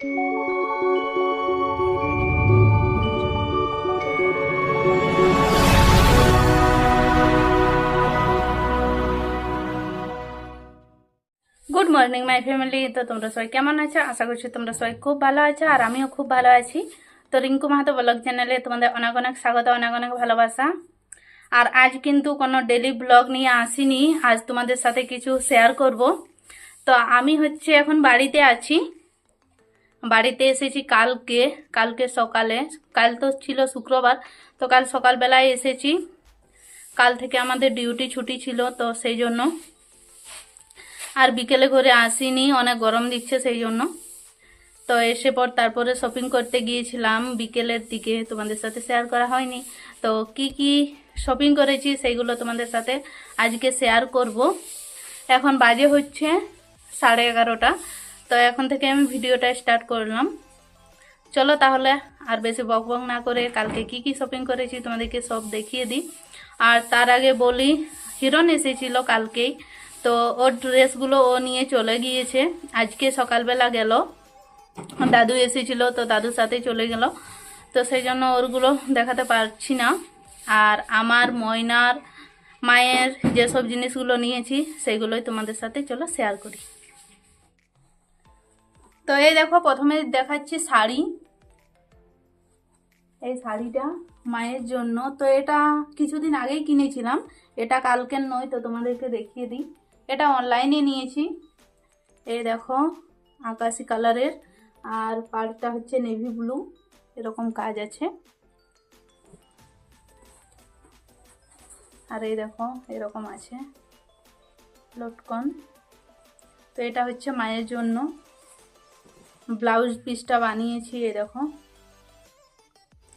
Good morning my family তো তোমরা সবাই কেমন আছো? আশা করছি তোমরা সবাই খুব ভালো আছো, আর আমিও খুব ভালো আছি। তো রিঙ্কু মাহাতো ব্লগ চ্যানেলে তোমাদের অনেক অনেক স্বাগত, অনেক অনেক ভালোবাসা। আর আজ কিন্তু কোনো ডেলি ব্লগ নিয়ে আসিনি, আজ তোমাদের সাথে কিছু শেয়ার করব। তো আমি হচ্ছে এখন বাড়িতে আছি। বাড়িতে এসেছি কালকে কালকে সকালে। কাল তো ছিল শুক্রবার, তো কাল সকালবেলায় এসেছি। কাল থেকে আমাদের ডিউটি ছুটি ছিল, তো সেই জন্য। আর বিকেলে ঘরে আসিনি, অনেক গরম দিচ্ছে সেই জন্য। তো এসে পর তারপরে শপিং করতে গিয়েছিলাম, বিকেলের দিকে। তোমাদের সাথে শেয়ার করা হয়নি। তো কি কি শপিং করেছি সেইগুলো তোমাদের সাথে আজকে শেয়ার করব। এখন বাজে হচ্ছে সাড়ে এগারোটা। তো এখন থেকে আমি ভিডিওটা স্টার্ট করলাম। চলো তাহলে আর বেশি বক বক না করে কালকে কি কি শপিং করেছি তোমাদেরকে সব দেখিয়ে দিই। আর তার আগে বলি, হিরণ এসেছিল কালকেই, তো ওর ড্রেসগুলো ও নিয়ে চলে গিয়েছে। আজকে সকালবেলা গেল। দাদু এসেছিল, তো দাদুর সাথে চলে গেল। তো সেই জন্য ওরগুলো দেখাতে পারছি না। আর আমার ময়নার মায়ের যেসব জিনিসগুলো নিয়েছি, সেগুলোই তোমাদের সাথে চলো শেয়ার করি। তো এই দেখো, প্রথমে দেখাচ্ছি শাড়ি। এই শাড়িটা মায়ের জন্য। তো এটা কিছুদিন আগেই কিনেছিলাম। এটা কালকের নয়, তো তোমাদেরকে দেখিয়ে দিই। এটা অনলাইনে নিয়েছি। এই দেখো, আকাশি কালারের। আর পাড়টা হচ্ছে নেভি ব্লু এরকম কাজ আছে। আর এই দেখো, এরকম আছে। লটকন। তো এটা হচ্ছে মায়ের জন্য। ব্লাউজ পিসটা বানিয়েছি দেখো।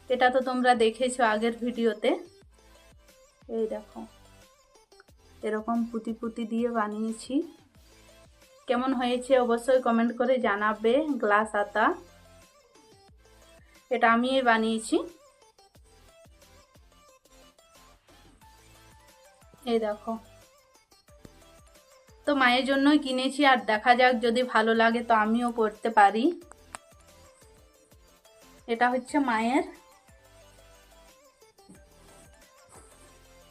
এটা তো তোমরা দেখেছ আগের ভিডিওতে। এই দেখো, এরকম পুঁতি পুঁতি দিয়ে বানিয়েছি। কেমন হয়েছে অবশ্যই কমেন্ট করে জানাবে গ্লাস আতা। এটা আমি বানিয়েছি। এই দেখো তো মায়ের জন্যই কিনেছি, আর দেখা যাক যদি ভালো লাগে তো আমিও পড়তে পারি। এটা হচ্ছে মায়ের।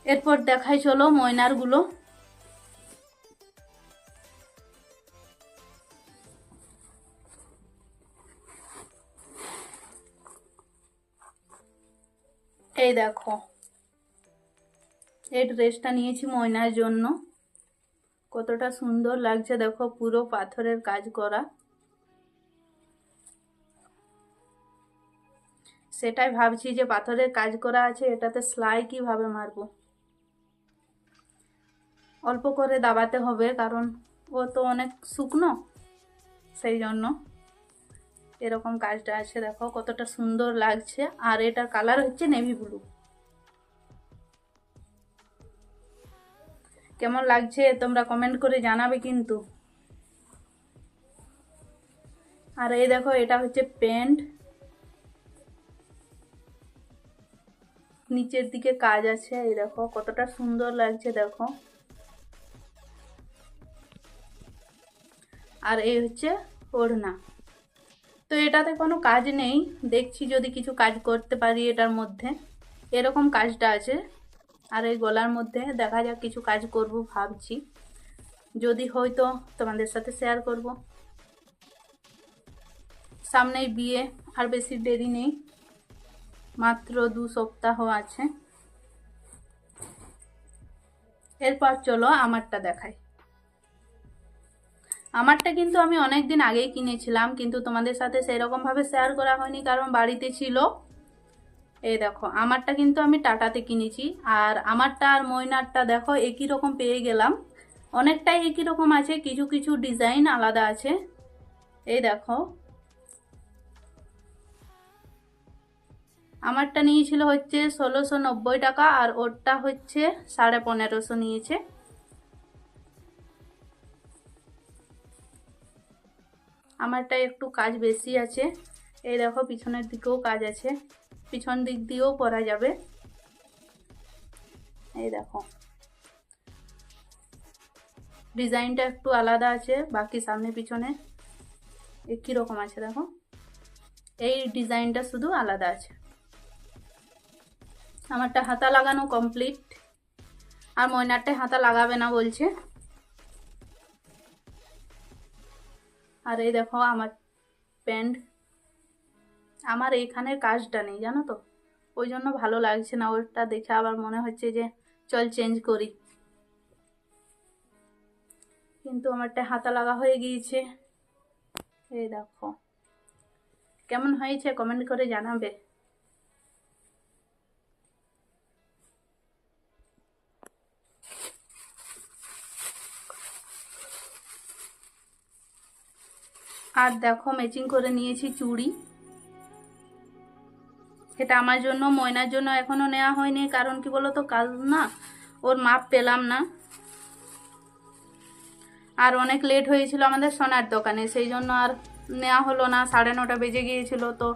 এরপর দেখাই চলো ময়নারগুলো। এই দেখো, এই ড্রেসটা নিয়েছি ময়নার জন্য। কতটা সুন্দর লাগছে, দেখো পুরো পাথরের কাজ করা। সেটাই ভাবছি যে পাথরের কাজ করা আছে, এটাতে সেলাই কীভাবে মারবো? অল্প করে দাবাতে হবে, কারণ ও তো অনেক শুকনো। সেই জন্য এরকম কাজটা আছে, দেখো কতটা সুন্দর লাগছে। আর এটার কালার হচ্ছে নেভি ব্লু কেমন লাগছে? তোমরা কমেন্ট করে জানাবে কিন্তু। আর এই দেখো, এটা হচ্ছে প্যান্ট। নিচের দিকে কাজ আছে, এই দেখো, কতটা সুন্দর লাগছে, দেখো। আর এই হচ্ছে ওড়না। তো এটাতে কোনো কাজ নেই। দেখছি যদি কিছু কাজ করতে পারি এটার মধ্যে। এরকম কাজটা আছে। আর এই গলার মধ্যে দেখা যাক কিছু কাজ করব ভাবছি। যদি হয়তো তোমাদের সাথে শেয়ার করব। সামনেই বিয়ে, আর বেশি দেরি নেই। মাত্র দু সপ্তাহ আছে। এরপর চলো আমারটা দেখাই। আমারটা কিন্তু আমি অনেক দিন আগেই কিনেছিলাম, কিন্তু তোমাদের সাথে সেরকমভাবে শেয়ার করা হয়নি, কারণ বাড়িতে ছিল। এই দেখো, আমারটা কিন্তু আমি টাটাতে কিনেছি, আর আমারটা আর ময়নারটা দেখো, একই রকম পেয়ে গেলাম। অনেকটাই একই রকম আছে, কিছু কিছু ডিজাইন আলাদা আছে। এই দেখো, আমারটা নিয়েছিল হচ্ছে ষোলোশো নব্বই টাকা, আর ওরটা হচ্ছে সাড়ে পনেরোশো নিয়েছে। আমারটা একটু কাজ বেশি আছে। এই দেখো, পিছনের দিকেও কাজ আছে। পিছন দিক দিয়েও পরা যাবে। এই দেখো। ডিজাইনটা একটু আলাদা আছে, বাকি সামনে পিছনে। একই রকম আছে দেখো? এই ডিজাইনটা শুধু আলাদা আছে। আমারটা হাতা লাগানো কমপ্লিট আর ময়নারটায় হাতা লাগাবে না বলছে। আর এই দেখো, আমার প্যান্ট আমার এইখানের কাজটা নেই, জানো তো। ওই জন্য ভালো লাগছে না, ওটা দেখে আবার মনে হচ্ছে যে, চল চেঞ্জ করি। কিন্তু আমারটা হাতা লাগা হয়ে গিয়েছে। এই দেখো। কেমন হয়েছে কমেন্ট করে জানাবে। আর দেখো ম্যাচিং করে নিয়েছি চুড়ি। এটা আমার জন্য, ময়নার জন্য এখনও নেওয়া হয়নি, কারণ কি বলো তো কাল না ওর মাপ পেলাম না। আর অনেক লেট হয়েছিল আমাদের সোনার দোকানে, সেই জন্য আর নেওয়া হলো না, সাড়ে নটা বেজে গিয়েছিল তো।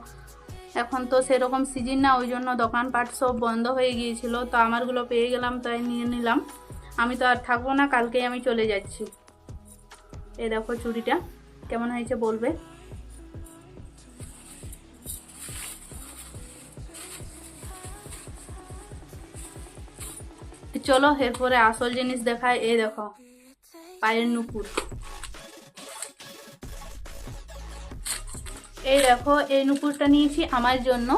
এখন তো সেরকম সিজন না, ওই জন্য দোকানপাট সব বন্ধ হয়ে গিয়েছিল, তো আমারগুলো পেয়ে গেলাম, তাই নিয়ে নিলাম। আমি তো আর থাকব না, কালকেই আমি চলে যাচ্ছি। এই দেখো চুড়িটা, কেমন হয়েছে বলবে? চলো, এরপরে আসল জিনিস দেখায়, এই দেখো, পায়ের নুপুর। এই দেখো, এই নুপুরটা নিয়েছি আমার জন্য।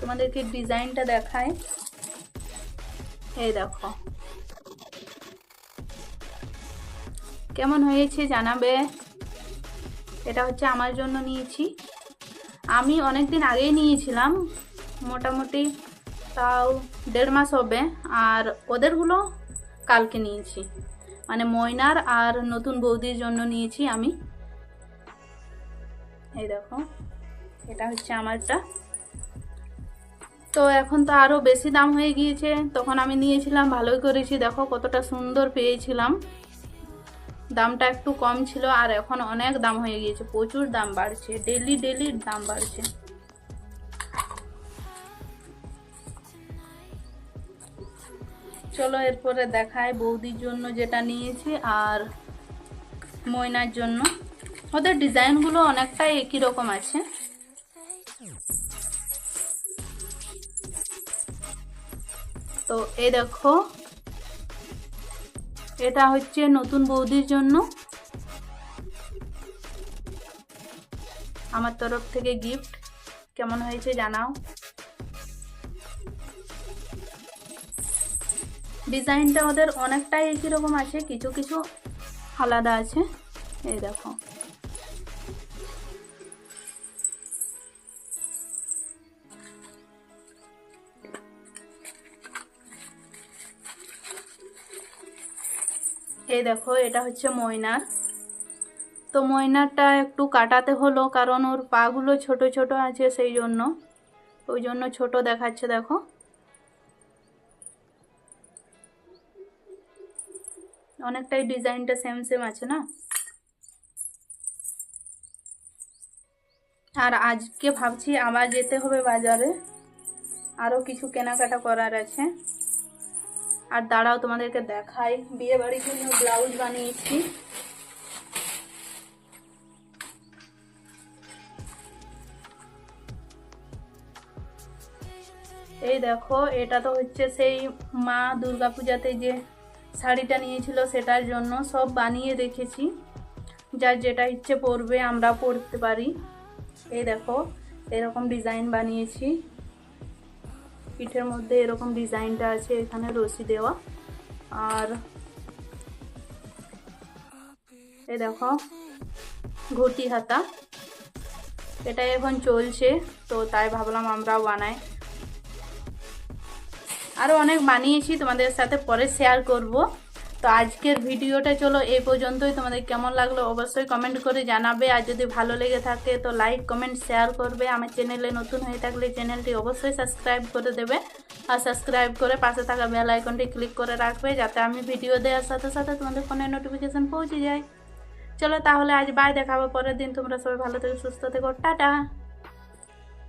তোমাদেরকে ডিজাইনটা দেখায়। এই দেখো। কেমন হয়েছে জানাবে? এটা হচ্ছে আমার জন্য নিয়েছি। আমি অনেক দিন আগেই নিয়েছিলাম, মোটামুটি তাও দেড় মাস হবে, আর ওদেরগুলো কালকে নিয়েছি। মানে ময়নার আর নতুন বৌদির জন্য নিয়েছি আমি। এই দেখো, এটা হচ্ছে আমারটা। তো এখন তো আরও বেশি দাম হয়ে গিয়েছে, তখন আমি নিয়েছিলাম, ভালোই করেছি। দেখো, কতটা সুন্দর পেয়েছিলাম। দামটা একটু কম ছিল, আর এখন অনেক দাম হয়ে গিয়েছে, প্রচুর দাম বাড়ছে ডেলি ডেলি দাম বাড়ছে। চলো এরপরে দেখায় বৌদির জন্য যেটা নিয়েছি আর ময়নার জন্য। ওদের ডিজাইনগুলো অনেকটাই একই রকম আছে। তো এই দেখো, এটা হচ্ছে নতুন বৌদির জন্য। আমার তরফ থেকে গিফট কেমন হয়েছে জানাও। ডিজাইনটা ওদের অনেকটাই একই রকম আছে, কিছু কিছু আলাদা আছে। এই দেখো। এই দেখো, এটা হচ্ছে ময়নার। তো ময়নারটা একটু কাটাতে হলো, কারণ ওর পাগুলো ছোট ছোট আছে সেই জন্য। ওই জন্য ছোট দেখাচ্ছে, দেখো। অনেকটাই ডিজাইনটা সেম সেম আছে না? আর আজকে ভাবছি আবার যেতে হবে বাজারে। আরও কিছু কেনাকাটা করার আছে। আর দাঁড়াও, তোমাদেরকে দেখাই। বিয়ে বাড়ির জন্য ব্লাউজ বানিয়েছি। এই দেখো, এটা তো হচ্ছে সেই মা দুর্গাপূজাতে যে শাড়িটা নিয়েছিল সেটার জন্য সব বানিয়ে রেখেছি যার যেটা ইচ্ছে পরবে আমরা পরতে পারি। এই দেখো, এরকম ডিজাইন বানিয়েছি। পিঠের মধ্যে এরকম ডিজাইনটা আছে, এখানে রশি দেওয়া। আর এ দেখো, ঘটি হাতা। এটা এখন চলছে, তো তাই ভাবলাম আমরা বানাই। আরও অনেক বানিয়েছি তোমাদের সাথে পরে শেয়ার করব। তো আজকের ভিডিওটা চলো এই পর্যন্তই। তোমাদের কেমন লাগল অবশ্যই কমেন্ট করে জানাবে। আর যদি ভালো লেগে থাকে তো লাইক কমেন্ট শেয়ার করবে। আমার চ্যানেলে নতুন হয়ে থাকলে চ্যানেলটি অবশ্যই সাবস্ক্রাইব করে দেবে। আর সাবস্ক্রাইব করে পাশে থাকা বেল আইকনটি ক্লিক করে রাখবে যাতে আমি ভিডিও দেওয়ার সাথে সাথে তোমাদের ফোনে নোটিফিকেশান পৌঁছে যায়। চলো তাহলে আজ বাই দেখাবো। পরের দিন তোমরা সবাই ভালো থেকে, সুস্থ থেকো। টাটা!